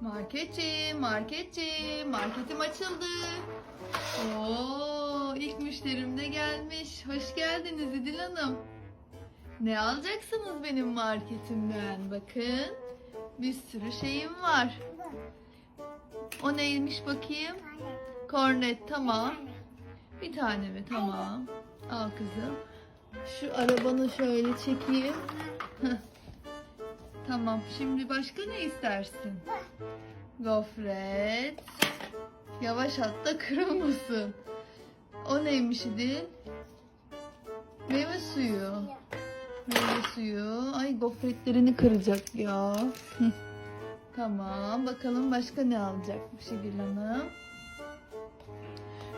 Marketçi, marketçi, marketim açıldı. Oo, ilk müşterim de gelmiş. Hoş geldiniz İdil Hanım. Ne alacaksınız benim marketimden? Bakın, bir sürü şeyim var. O neymiş bakayım? Kornet, tamam. Bir tane mi? Tamam. Al kızım. Şu arabanı şöyle çekeyim. Tamam. Şimdi başka ne istersin? Gofret. Yavaş at da kırılmasın. O neymiş idi? Meyve suyu. Meyve suyu. Ay gofretlerini kıracak ya. Tamam. Bakalım başka ne alacakmış İdil Hanım.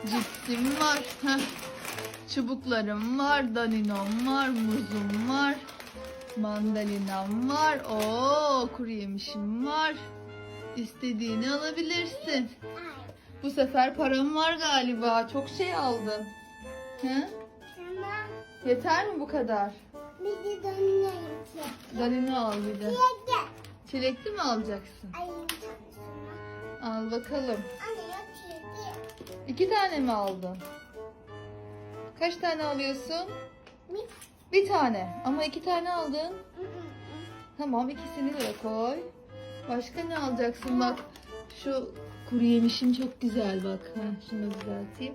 Cipsim var. Çubuklarım var. Daninom var. Muzum var. Mandalinam var. Oo, kuru yemişim var. İstediğini alabilirsin. Bu sefer param var galiba. Çok şey aldın. He? Tamam. Yeter mi bu kadar? Bir de dönüyorum ki. Danino al bir de. Çilekli mi alacaksın? Ay, Al bakalım. Anne yok yedi. İki tane mi aldın? Kaç tane alıyorsun? Bir. Bir tane. Ama iki tane aldın. Tamam ikisini de koy. Başka ne alacaksın bak. Şu kuru yemişin çok güzel bak. Ha, şunu düzelteyim.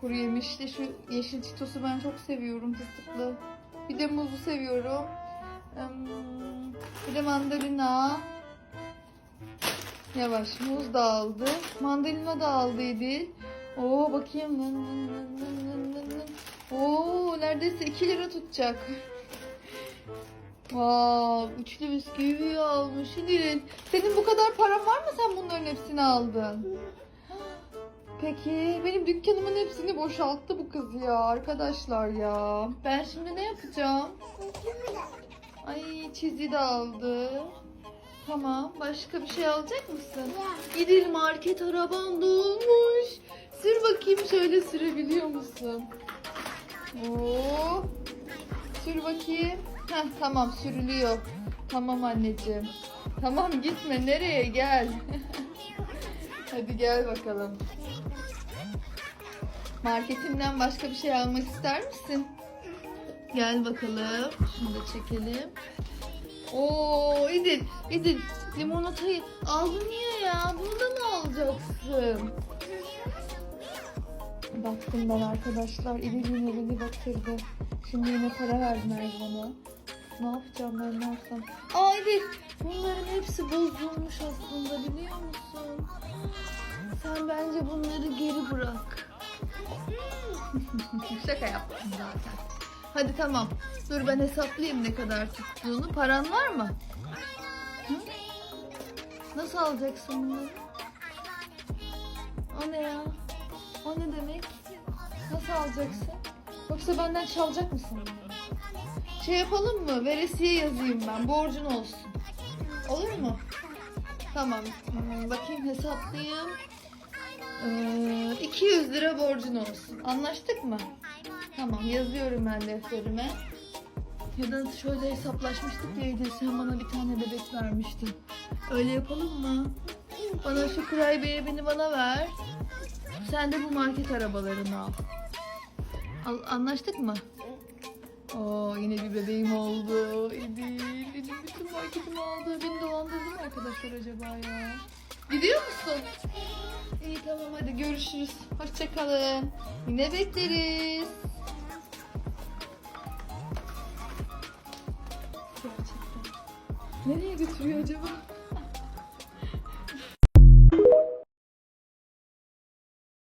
Kuru yemişli şu yeşil çitosu ben çok seviyorum fıstıklı. Bir de muzu seviyorum. Bir de mandalina. Yavaş muz da aldı. Mandalina da aldıydı. Oo bakayım. Oo neredeyse 2 lira tutacak. Vav, üçlü bisküvi almış Nilin. Senin bu kadar paran var mı sen bunların hepsini aldın? Peki benim dükkanımın hepsini boşalttı bu kız ya arkadaşlar ya. Ben şimdi ne yapacağım? Ay çizi de aldı. Tamam başka bir şey alacak mısın? İdil market araban dolmuş. Sür bakayım şöyle sürebiliyor musun? Oo. Sür bakayım. Heh, tamam sürülüyor. Tamam anneciğim. Tamam gitme nereye gel. Hadi gel bakalım. Marketimden başka bir şey almak ister misin? Gel bakalım. Şunu da çekelim. Oo İdil, İdil limonatayı aldın niye ya? Bunu mı alacaksın? Baktım ben arkadaşlar. İdil'in elini batırdı. Şimdi yine para verdim Erdoğan'a. Ne yapacağım ben ne yapsam? Aa İdil bunların hepsi bozulmuş aslında biliyor musun? Sen bence bunları geri bırak. Şaka yaptım zaten. Hadi tamam. Dur ben hesaplayayım ne kadar tuttuğunu. Paran var mı? Hı? Nasıl alacaksın bunları? O ne ya? O ne demek? Nasıl alacaksın? Yoksa benden çalacak mısın? Şey yapalım mı? Veresiye yazayım ben. Borcun olsun. Olur mu? Tamam. Hmm, bakayım hesaplayayım. Ee, 200 lira borcun olsun. Anlaştık mı? Tamam yazıyorum ben defterime. Ya da şöyle hesaplaşmıştık ya sen bana bir tane bebek vermiştin. Öyle yapalım mı? Bana şu kurabiye beni bana ver. Sen de bu market arabalarını al. Al anlaştık mı? Oo yine bir bebeğim oldu. İdil, İdil bütün marketimi aldı. Beni dolandırdı mı arkadaşlar acaba ya? Gidiyor musun? İyi tamam hadi görüşürüz. Hoşçakalın. Yine bekleriz. Gerçekten. Nereye götürüyor acaba?